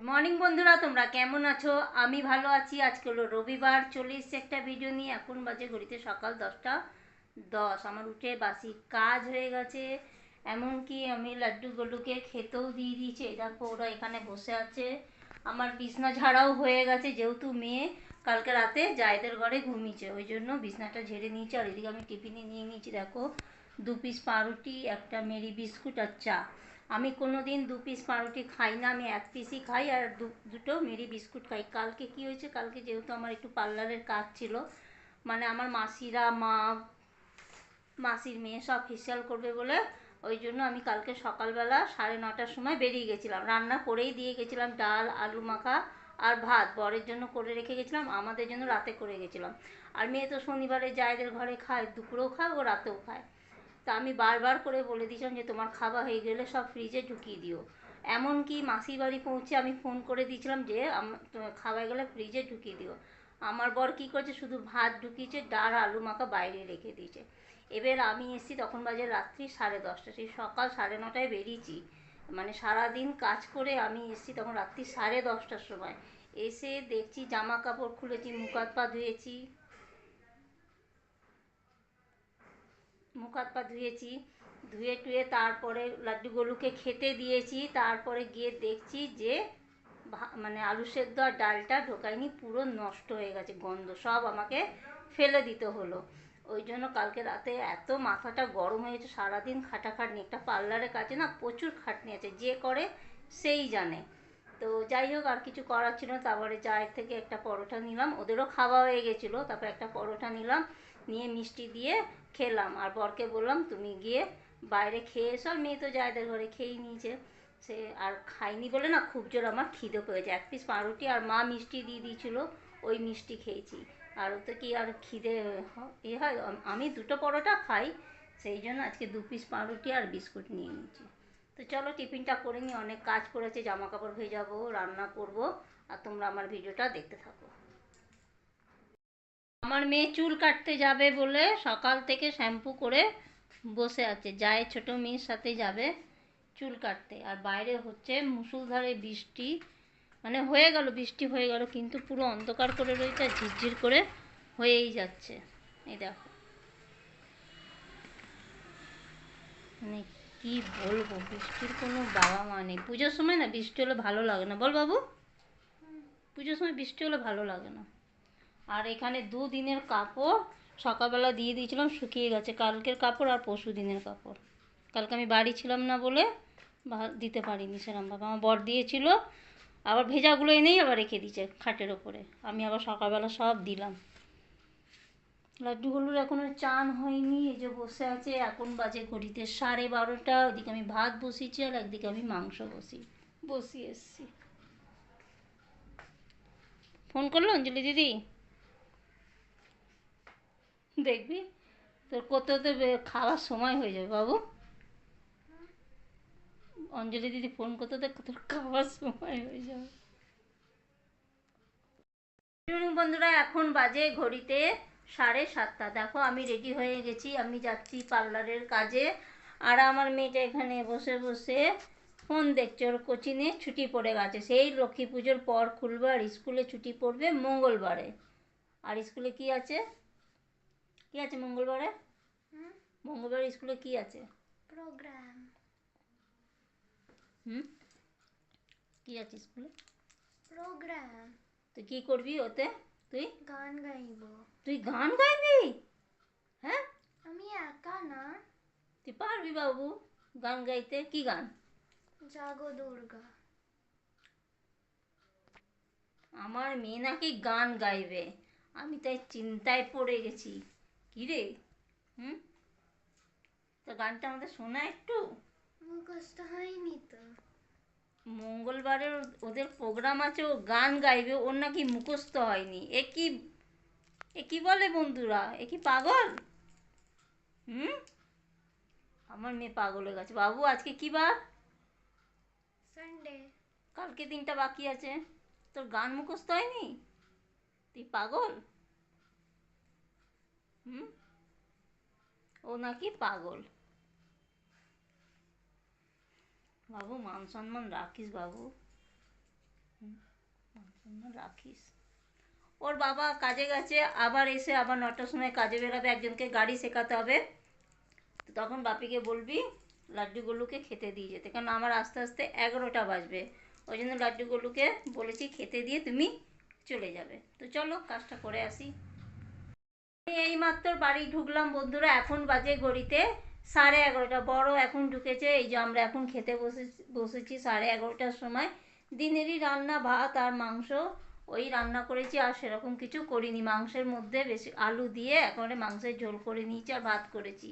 Morning বন্ধুরা, তোমরা কেমন আছো? আমি ভালো আছি। আজকে হলো রবিবার, চলে এসছে একটা ভিডিও নিয়ে। এখন বাজে ঘড়িতে সকাল দশটা দশ। আমার উঠে বাসি কাজ হয়ে গেছে। এমনকি আমি লাড্ডু গোল্ডুকে খেতেও দিয়ে দিয়েছি। দেখো, ওরা এখানে বসে আছে। আমার বিছনা ঝাড়াও হয়ে গেছে, যেহেতু মেয়ে কালকে রাতে জায়দের ঘরে ঘুমিয়েছে। ওই জন্য বিছনাটা ঝেড়ে নিয়েছে। আর এদিকে আমি টিফিনে নিয়ে নিয়েছি, দেখো, দু পিস পাউরুটি, একটা মেরি বিস্কুট আর চা। আমি কোনো দিন দু পিস পাউরুটি খাই না, আমি এক পিসই খাই আর দুটো মেরি বিস্কুট খাই। কালকে কি হয়েছে? কালকে যেহেতু আমার একটু পার্লারের কাজ ছিল মানে আমার মাসিরা, মা, মাসির মেয়ে সব ফেসিয়াল করবে বলে ওই জন্য আমি কালকে সকালবেলা সাড়ে নটার সময় বেরিয়ে গেছিলাম। রান্না করেই দিয়ে গেছিলাম, ডাল, আলু মাখা আর ভাত। বরের জন্য করে রেখে গেছিলাম, আমাদের জন্য রাতে করে গেছিলাম। আর মেয়ে তো শনিবারে জায়দের ঘরে খায়, দুপুরেও খায়, ও রাতেও খায়। তা আমি বারবার করে বলে দিয়েছিলাম যে তোমার খাওয়া হয়ে গেলে সব ফ্রিজে ঢুকিয়ে দিও। এমনকি মাসির বাড়ি পৌঁছে আমি ফোন করে দিয়েছিলাম যে খাওয়া গেলে ফ্রিজে ঢুকিয়ে দিও। আমার বর কী করেছে? শুধু ভাত ঢুকিয়েছে, ডাল, আলু মাখা বাইরে রেখে দিয়েছে। এবার আমি এসেছি তখন বাজে রাত্রি সাড়ে দশটা। সেই সকাল সাড়ে নটায় বেরিয়েছি। মানে সারাদিন কাজ করে আমি এসেছি তখন রাত্রি সাড়ে দশটার সময়। এসে দেখছি জামা কাপড় খুলেছি, মুখ হাত পা ধুয়েছি। মুখ হাত পা ধুয়েছি, ধুয়ে টুয়ে তারপরে লাড্ডু গোলুকে খেতে দিয়েছি, তারপরে গিয়ে দেখছি যে মানে আলু সেদ্ধ আর ডালটা ঢোকায়নি, পুরো নষ্ট হয়ে গেছে, গন্ধ সব আমাকে ফেলে দিতে হলো। ওই জন্য কালকে রাতে এত মাথাটা গরম হয়ে গেছে, সারাদিন খাটাখাটনি, একটা পার্লারের কাছে না প্রচুর খাটনি আছে, যে করে সেই জানে। তো যাই হোক, আর কিছু করার ছিল না, তারপরে চায়ের থেকে একটা পরোটা নিলাম, ওদেরও খাওয়া হয়ে গেছিল, তারপর একটা পরোটা নিলাম, নিয়ে মিষ্টি দিয়ে খেলাম। আর বরকে বললাম, তুমি গিয়ে বাইরে খেয়ে এসো, আর মেয়ে তো জায়দের ঘরে খেয়েই নিয়েছে সে আর খাইনি বলে না, খুব জোর আমার খিদে পেয়েছে। এক পিস পাউরুটি আর মা মিষ্টি দিয়ে দিয়েছিল, ওই মিষ্টি খেয়েছি। আর ওতে কি আর খিদে এ হয়? আমি দুটো পরোটা খাই, সেই জন্য আজকে দু পিস পাউরুটি আর বিস্কুট নিয়ে নিয়েছি। তো চলো, টিফিনটা করে নিই। অনেক কাজ করেছে জামা কাপড় ভেজাবো, রান্না করব, আর তোমরা আমার ভিডিওটা দেখতে থাকো। আমার মেয়ে চুল কাটতে যাবে বলে সকাল থেকে শ্যাম্পু করে বসে আছে। যায় ছোট মেয়ের সাথে যাবে চুল কাটতে। আর বাইরে হচ্ছে মুসুলধারে বৃষ্টি। মানে হয়ে গেল, বৃষ্টি হয়ে গেল, কিন্তু পুরো অন্ধকার করে রয়েছে আর ঝিরঝির করে হয়েই যাচ্ছে। এই দেখো। মানে কি বলব, বৃষ্টির কোনো বাবা মা নেই। পুজোর সময় না বৃষ্টি হলে ভালো লাগে না। বল বাবু। পুজোর সময় বৃষ্টি হলে ভালো লাগে না। আর এখানে দুদিনের কাপড় সকালবেলা দিয়ে দিয়েছিলাম, শুকিয়ে গেছে। কালকের কাপড় আর পরশু দিনের কাপড়। কালকে আমি বাড়ি ছিলাম না বলে দিতে পারিনি সেরমভাবে আমার বর দিয়েছিল, আবার ভেজাগুলো এনেই আবার রেখে দিয়েছে খাটের ওপরে। আমি আবার সকালবেলা সব দিলাম। লাড্ডুগুলোর এখনও চান হয়নি, এই যে বসে আছে। এখন বাজে ঘড়িতে সাড়ে বারোটা, ওদিকে আমি ভাত বসিয়েছি আর একদিকে আমি মাংস বসি, বসিয়ে এসছি। ফোন করল অঞ্জলি দিদি? দেখবি? তোর করতে করতে খাওয়ার সময় হয়ে যাবে বাবু। অঞ্জলি দিদি ফোন করতে করতে তোর খাওয়ার সময় হয়ে যাবে। বন্ধুরা, এখন বাজে ঘড়িতে সাড়ে সাতটা। দেখো, আমি রেডি হয়ে গেছি, আমি যাচ্ছি পার্লারের কাজে। আর আমার মেয়েটা এখানে বসে বসে ফোন দেখছে, ওর কোচিনে ছুটি পড়ে গেছে। সেই লক্ষ্মী পুজোর পর খুলবে আর স্কুলে ছুটি পড়বে মঙ্গলবারে। আর স্কুলে কি আছে? কি আছে মঙ্গলবারে? মঙ্গলবার স্কুলে কি আছে? প্রোগ্রাম। হুম? কি আছে স্কুলে? প্রোগ্রাম। তুই কি করবি ওতে? তুই? গান গাইব। তুই গান গাইবি? হ্যাঁ? আমি একা না। তুই পারবি বাবু গান গাইতে। কি গান? জাগো দুর্গা। আমার মেয়ে নাকি গান গাইবে। আমি তাই চিন্তায় পড়ে গেছি। কি রে হুম? তো গানটা আমাদের শোনা একটু? মুখস্থ হয়নি তো। মঙ্গলবারের ওদের প্রোগ্রাম আছে ও গান গাইবে ওর নাকি মুখস্থ হয়নি। এ কি এ কি বলে বন্ধুরা? এ কি পাগল? হুম? আমার মেয়ে পাগল হয়ে গেছে। বাবু আজকে কি বার? সানডে কালকে দিনটা বাকি আছে। তোর গান মুখস্থ হয়নি? তুই পাগল? হুম? ও নাকি পাগল? বাবু, মান সম্মান রাখিস বাবু। মান সম্মান রাখিস। ওর বাবা কাজে গেছে, আবার এসে আবার নটার সময় কাজে বেরোবে, একজনকে গাড়ি শেখাতে হবে। তো তখন বাপিকে বলবি লাড্ডুগুলোকে খেতে দিয়ে যেতে, কারণ আমার আস্তে আস্তে এগারোটা বাজবে। ওই জন্য লাড্ডুগুলোকে বলেছি, খেতে দিয়ে তুমি চলে যাবে। তো চলো, কাজটা করে আসি। আমি এইমাত্র বাড়ি ঢুকলাম, বন্ধুরা, এখন বাজে ঘড়িতে সাড়ে এগারোটা। বড় এখন ঢুকেছে, এই যে আমরা এখন খেতে বসে বসেছি সাড়ে এগারোটার সময়। দিনেরই রান্না, ভাত আর মাংস, ওই রান্না করেছি আর সেরকম কিছু করিনি। মাংসের মধ্যে বেশি আলু দিয়ে একেবারে মাংসের ঝোল করে নিয়েছি আর ভাত করেছি।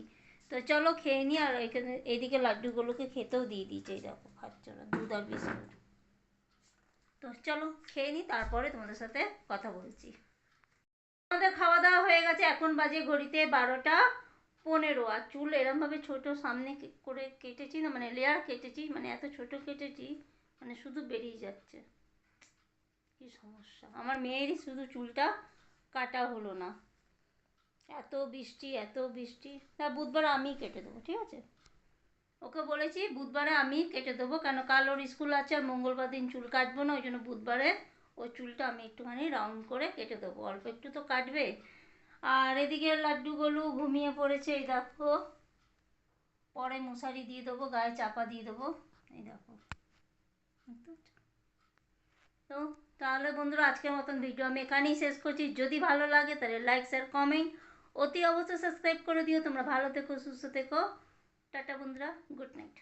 তো চলো খেয়ে নিই আর এখানে, এইদিকে লাড্ডুগুলোকে খেতেও দিয়ে দিয়েছে, এই দেখো খাচ্ছে ওরা দুধ আর বিস্কুট। তো চলো খেয়ে নিই তারপরে তোমাদের সাথে কথা বলছি। আমাদের খাওয়া দাওয়া হয়ে গেছে, এখন বাজে ঘড়িতে বারোটা পনেরো। আর চুল এরমভাবে ছোট, সামনে করে কেটেছি না মানে লেয়ার কেটেছি মানে এত ছোট কেটেছি মানে শুধু বেরিয়ে যাচ্ছে। কি সমস্যা? আমার মেয়েরই শুধু চুলটা কাটা হলো না। এত বৃষ্টি এত বৃষ্টি। তা বুধবার আমিই কেটে দেবো, ঠিক আছে? ওকে বলেছি, বুধবারে আমি কেটে দেবো, কেন কাল ওর স্কুল আছে আর মঙ্গলবার দিন চুল কাটবো না, ওই জন্য বুধবারে ওই চুলটা আমি একটুখানি রাউন্ড করে কেটে দেবো, অল্প একটু তো কাটবে। আর এদিকে লাড্ডুগুলো ঘুমিয়ে পড়েছে, এই দেখো। পরে মশারি দিয়ে দেবো, গায়ে চাপা দিয়ে দেবো, এই দেখো। তো তাহলে বন্ধুরা, আজকের মতন ভিডিও আমি এখানেই শেষ করছি। যদি ভালো লাগে তাহলে লাইক, শেয়ার, কমেন্ট। অতি অবশ্যই সাবস্ক্রাইব করে দিও। তোমরা ভালো থেকো, সুস্থ থেকো। টাটা বন্ধুরা, গুড নাইট।